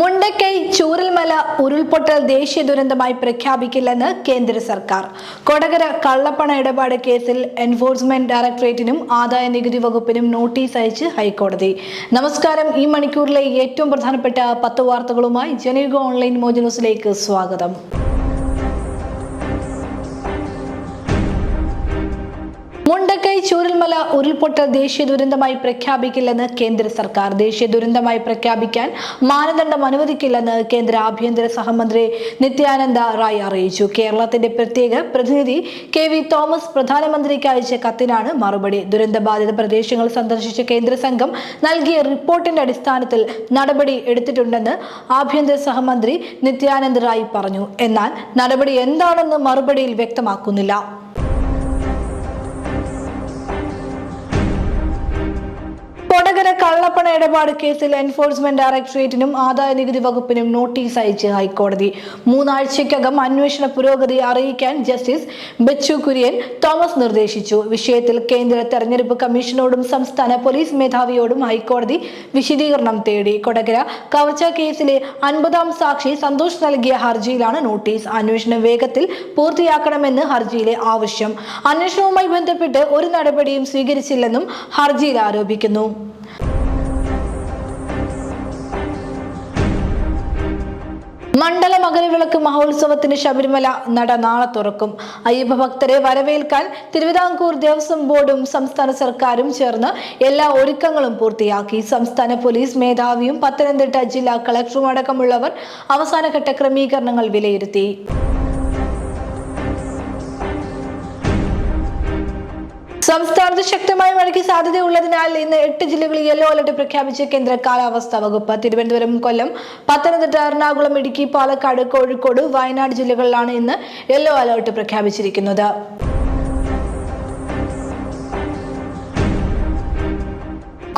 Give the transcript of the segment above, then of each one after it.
മുണ്ടക്കൈ ചൂരൽമല ഉരുൾപൊട്ടൽ ദേശീയ ദുരന്തമായി പ്രഖ്യാപിക്കില്ലെന്ന് കേന്ദ്ര സർക്കാർ. കൊടകര കള്ളപ്പണ ഇടപാട് കേസിൽ എൻഫോഴ്സ്മെന്റ് ഡയറക്ടറേറ്റിനും ആദായ നികുതി വകുപ്പിനും നോട്ടീസ് അയച്ച് ഹൈക്കോടതി. നമസ്കാരം ഈ മണിക്കൂറിലെ ഏറ്റവും പ്രധാനപ്പെട്ട പത്ത് വാർത്തകളുമായി ജനയുഗ ഓൺലൈൻ മോജ് ന്യൂസിലേക്ക് സ്വാഗതം. മുണ്ടക്കൈ ചൂരൽമല ഉരുൾപൊട്ടൽ ദേശീയ ദുരന്തമായി പ്രഖ്യാപിക്കില്ലെന്ന് കേന്ദ്ര സർക്കാർ. ദേശീയ ദുരന്തമായി പ്രഖ്യാപിക്കാൻ മാനദണ്ഡം അനുവദിക്കില്ലെന്ന് കേന്ദ്ര ആഭ്യന്തര സഹമന്ത്രി നിത്യാനന്ദ റായ് അറിയിച്ചു. കേരളത്തിന്റെ പ്രത്യേക പ്രതിനിധി കെ വി തോമസ് പ്രധാനമന്ത്രിക്ക് അയച്ച കത്തിനാണ് മറുപടി. ദുരന്തബാധിത പ്രദേശങ്ങൾ സന്ദർശിച്ച കേന്ദ്ര സംഘം നൽകിയ റിപ്പോർട്ടിന്റെ അടിസ്ഥാനത്തിൽ നടപടി എടുത്തിട്ടുണ്ടെന്ന് ആഭ്യന്തര സഹമന്ത്രി നിത്യാനന്ദ് റായ് പറഞ്ഞു. എന്നാൽ നടപടി എന്താണെന്ന് മറുപടിയിൽ വ്യക്തമാക്കുന്നില്ല. കൊടകര കള്ളപ്പണ ഇടപാട് കേസിൽ എൻഫോഴ്സ്മെന്റ് ഡയറക്ടറേറ്റിനും ആദായ നികുതി വകുപ്പിനും നോട്ടീസ് അയച്ച് ഹൈക്കോടതി. മൂന്നാഴ്ചയ്ക്കകം അന്വേഷണ പുരോഗതി അറിയിക്കാൻ ജസ്റ്റിസ് ബച്ചു കുര്യൻ തോമസ് നിർദ്ദേശിച്ചു. വിഷയത്തിൽ കേന്ദ്ര തെരഞ്ഞെടുപ്പ് കമ്മീഷനോടും സംസ്ഥാന പോലീസ് മേധാവിയോടും ഹൈക്കോടതി വിശദീകരണം തേടി. കൊടകര കവർച്ച കേസിലെ അൻപതാം സാക്ഷി സന്തോഷ് നൽകിയ ഹർജിയിലാണ് നോട്ടീസ് അന്വേഷണം വേഗത്തിൽ പൂർത്തിയാക്കണമെന്ന് ഹർജിയിലെ ആവശ്യം. അന്വേഷണവുമായി ബന്ധപ്പെട്ട് ഒരു നടപടിയും സ്വീകരിച്ചില്ലെന്നും ഹർജിയിൽ ആരോപിക്കുന്നു. മണ്ഡല മകരവിളക്ക് മഹോത്സവത്തിന് ശബരിമല നട നാളെ തുറക്കും. അയ്യപ്പ ഭക്തരെ വരവേൽക്കാൻ തിരുവിതാംകൂർ ദേവസ്വം ബോർഡും സംസ്ഥാന സർക്കാരും ചേർന്ന് എല്ലാ ഒരുക്കങ്ങളും പൂർത്തിയാക്കി. സംസ്ഥാന പോലീസ് മേധാവിയും പത്തനംതിട്ട ജില്ലാ കളക്ടറും അടക്കമുള്ളവർ അവസാനഘട്ട ക്രമീകരണങ്ങൾ വിലയിരുത്തി. സംസ്ഥാനത്ത് ശക്തമായ മഴയ്ക്ക് സാധ്യതയുള്ളതിനാൽ ഇന്ന് എട്ട് ജില്ലകളിൽ യെല്ലോ അലർട്ട് പ്രഖ്യാപിച്ച കേന്ദ്ര കാലാവസ്ഥാ വകുപ്പ്. തിരുവനന്തപുരം കൊല്ലം പത്തനംതിട്ട എറണാകുളം ഇടുക്കി പാലക്കാട് കോഴിക്കോട് വയനാട് ജില്ലകളിലാണ് ഇന്ന് യെല്ലോ അലർട്ട് പ്രഖ്യാപിച്ചിരിക്കുന്നത്.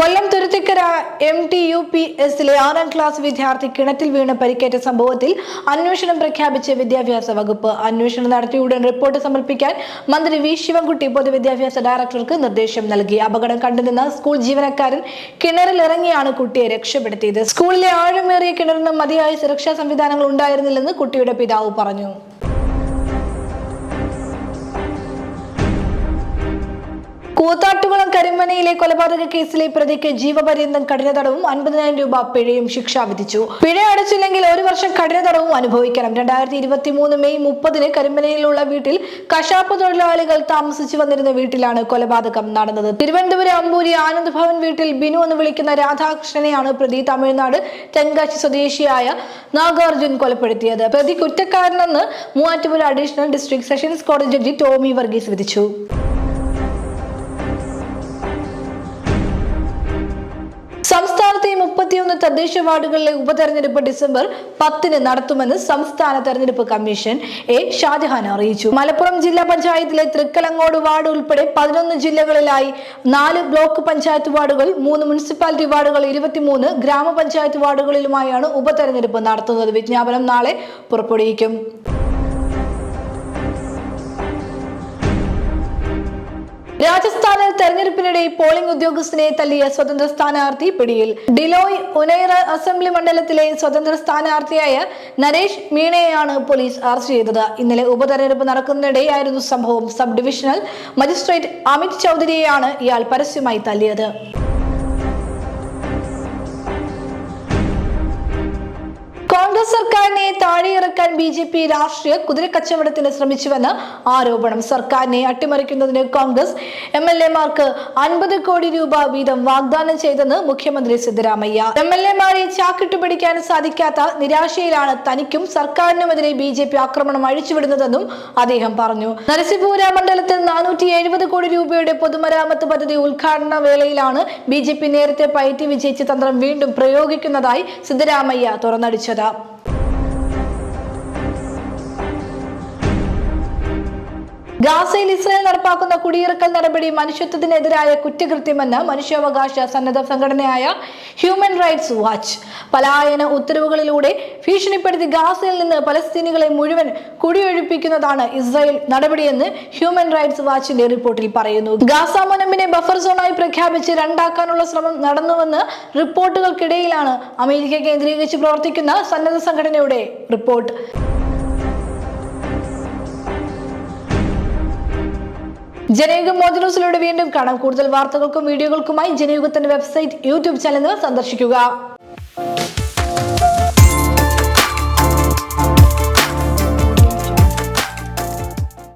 Kollam Thuruthikkara M T U P എസിലെ ആറാം ക്ലാസ് വിദ്യാർത്ഥി കിണറ്റിൽ വീണ് പരിക്കേറ്റ സംഭവത്തിൽ അന്വേഷണം പ്രഖ്യാപിച്ച വിദ്യാഭ്യാസ വകുപ്പ് അന്വേഷണം നടത്തി. ഉടൻ റിപ്പോർട്ട് സമർപ്പിക്കാൻ മന്ത്രി വി ശിവൻകുട്ടി പൊതുവിദ്യാഭ്യാസ ഡയറക്ടർക്ക് നിർദ്ദേശം നൽകി. അപകടം കണ്ടുനിന്ന സ്കൂൾ ജീവനക്കാരൻ കിണറിൽ ഇറങ്ങിയാണ് കുട്ടിയെ രക്ഷപ്പെടുത്തിയത്. സ്കൂളിലെ ആഴമേറിയ കിണറിന് മതിയായ സുരക്ഷാ സംവിധാനങ്ങൾ ഉണ്ടായിരുന്നില്ലെന്ന് കുട്ടിയുടെ പിതാവ് പറഞ്ഞു. കൂത്താട്ടുകുളം കരിമനയിലെ കൊലപാതക കേസിലെ പ്രതിക്ക് ജീവപര്യന്തം കഠിന തടവും അൻപതിനായിരം രൂപ പിഴയും ശിക്ഷ വിധിച്ചു. പിഴ അടച്ചില്ലെങ്കിൽ ഒരു വർഷം കഠിന തടവും അനുഭവിക്കണം. രണ്ടായിരത്തി ഇരുപത്തി മൂന്ന് മെയ് മുപ്പതിന് കരിമനയിലുള്ള വീട്ടിൽ കശാപ്പ് തൊഴിലാളികൾ താമസിച്ചു വന്നിരുന്ന വീട്ടിലാണ് കൊലപാതകം നടന്നത്. തിരുവനന്തപുരം അമ്പൂരി ആനന്ദ് ഭവൻ വീട്ടിൽ ബിനു എന്ന് വിളിക്കുന്ന രാധാകൃഷ്ണനെയാണ് പ്രതി തമിഴ്നാട് തെങ്കാശി സ്വദേശിയായ നാഗാർജുൻ കൊലപ്പെടുത്തിയത്. പ്രതി കുറ്റക്കാരനെന്ന് മൂവാറ്റുപുഴ അഡീഷണൽ ഡിസ്ട്രിക്ട് സെഷൻസ് കോടതി ജഡ്ജി ടോമി വർഗീസ് വിധിച്ചു. മുപ്പത്തിയൊന്ന് തദ്ദേശ വാർഡുകളിലെ ഉപതെരഞ്ഞെടുപ്പ് ഡിസംബർ പത്തിന് നടത്തുമെന്ന് സംസ്ഥാന തെരഞ്ഞെടുപ്പ് കമ്മീഷൻ എ ഷാജഹാൻ അറിയിച്ചു. മലപ്പുറം ജില്ലാ പഞ്ചായത്തിലെ തൃക്കലങ്ങോട് വാർഡ് ഉൾപ്പെടെ പതിനൊന്ന് ജില്ലകളിലായി നാല് ബ്ലോക്ക് പഞ്ചായത്ത് വാർഡുകൾ മൂന്ന് മുനിസിപ്പാലിറ്റി വാർഡുകൾ ഇരുപത്തിമൂന്ന് ഗ്രാമപഞ്ചായത്ത് വാർഡുകളിലുമായാണ് ഉപതെരഞ്ഞെടുപ്പ് നടത്തുന്നത്. വിജ്ഞാപനം നാളെ പുറപ്പെടുവിക്കും. രാജസ്ഥാനിൽ തെരഞ്ഞെടുപ്പിനിടെ പോളിംഗ് ഉദ്യോഗസ്ഥനെ തല്ലിയ സ്വതന്ത്ര സ്ഥാനാർത്ഥി പിടിയിൽ. ഡിലോയ് ഉനൈറ അസംബ്ലി മണ്ഡലത്തിലെ സ്വതന്ത്ര സ്ഥാനാർത്ഥിയായ നരേഷ് മീണയെയാണ് പോലീസ് അറസ്റ്റ് ചെയ്തത്. ഇന്നലെ ഉപതെരഞ്ഞെടുപ്പ് നടക്കുന്നതിനിടെയായിരുന്നു സംഭവം. സബ് ഡിവിഷണൽ മജിസ്ട്രേറ്റ് അമിത് ചൌധരിയെയാണ് ഇയാൾ പരസ്യമായി തല്ലിയത്. കോൺഗ്രസ് സർക്കാരിനെ താഴെയിറക്കാൻ ബി ജെ പി രാഷ്ട്രീയ കുതിരക്കച്ചവടത്തിന് ശ്രമിച്ചുവെന്ന് ആരോപണം. സർക്കാരിനെ അട്ടിമറിക്കുന്നതിന് കോൺഗ്രസ് എം എൽ എമാർക്ക് അൻപത് കോടി രൂപ വീതം വാഗ്ദാനം ചെയ്തെന്ന് മുഖ്യമന്ത്രി സിദ്ധരാമയ്യ. എം എൽ എമാരെ ചാക്കിട്ടുപിടിക്കാൻ സാധിക്കാത്ത നിരാശയിലാണ് തനിക്കും സർക്കാരിനുമെതിരെ ബി ജെ പി ആക്രമണം അഴിച്ചുവിടുന്നതെന്നും അദ്ദേഹം പറഞ്ഞു. നരസിംഹപുര മണ്ഡലത്തിൽ നാനൂറ്റി എഴുപത് കോടി രൂപയുടെ പൊതുമരാമത്ത് പദ്ധതി ഉദ്ഘാടന വേളയിലാണ് ബി നേരത്തെ പയറ്റി വിജയിച്ച തന്ത്രം വീണ്ടും പ്രയോഗിക്കുന്നതായി സിദ്ധരാമയ്യ തുറന്നടിച്ചത്. ലഭ്യത ഗാസയിൽ ഇസ്രായേൽ നടപ്പാക്കുന്ന കുടിയിറക്കൽ നടപടി മനുഷ്യത്വത്തിനെതിരായ കുറ്റകൃത്യമെന്ന് മനുഷ്യാവകാശ സന്നദ്ധ സംഘടനയായ ഹ്യൂമൻ റൈറ്റ്സ് വാച്ച് പലായന ഉത്തരവുകളിലൂടെ ഭീഷണിപ്പെടുത്തി ഗാസയിൽ നിന്ന് പലസ്തീനികളെ മുഴുവൻ കുടിയൊഴിപ്പിക്കുന്നതാണ് ഇസ്രായേൽ നടപടിയെന്ന് ഹ്യൂമൻ റൈറ്റ്സ് വാച്ചിന്റെ റിപ്പോർട്ടിൽ പറയുന്നു. ഗാസ മുനമ്പിനെ ബഫർ സോണായി പ്രഖ്യാപിച്ച് രണ്ടാക്കാനുള്ള ശ്രമം നടന്നുവെന്ന് റിപ്പോർട്ടുകൾക്കിടയിലാണ് അമേരിക്ക കേന്ദ്രീകരിച്ച് പ്രവർത്തിക്കുന്ന സന്നദ്ധ സംഘടനയുടെ റിപ്പോർട്ട്. ജനയുഗം മോദി ന്യൂസിലൂടെ വീണ്ടും കാണാം. കൂടുതൽ വാർത്തകൾക്കും വീഡിയോകൾക്കുമായി ജനയുഗത്തിന്റെ വെബ്സൈറ്റ് യൂട്യൂബ് ചാനൽ സന്ദർശിക്കുക.